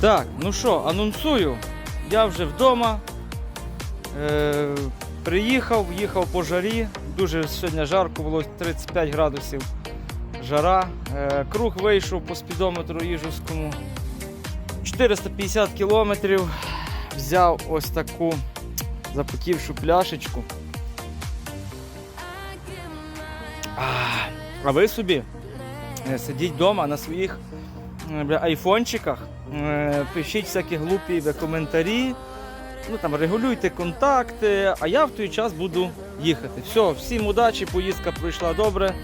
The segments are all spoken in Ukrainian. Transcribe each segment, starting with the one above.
Так, ну що, анонсую. Я вже вдома. Е, приїхав, їхав по жарі. Дуже сьогодні жарко було 35 градусів жара. Е, круг вийшов по спідометру Їжівському. 450 кілометрів. Взяв ось таку запотівшу пляшечку. А, ви собі е, сидіть вдома на своїх айфончиках, е, пишіть всякі глупі коментарі, ну там регулюйте контакти, а я в той час буду їхати. Все, всім удачі, поїздка пройшла добре.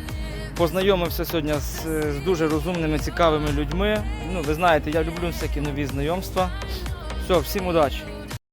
Познайомився сьогодні з, з дуже розумними, цікавими людьми. Ну, ви знаєте, я люблю всякі нові знайомства. Все, всім удачі.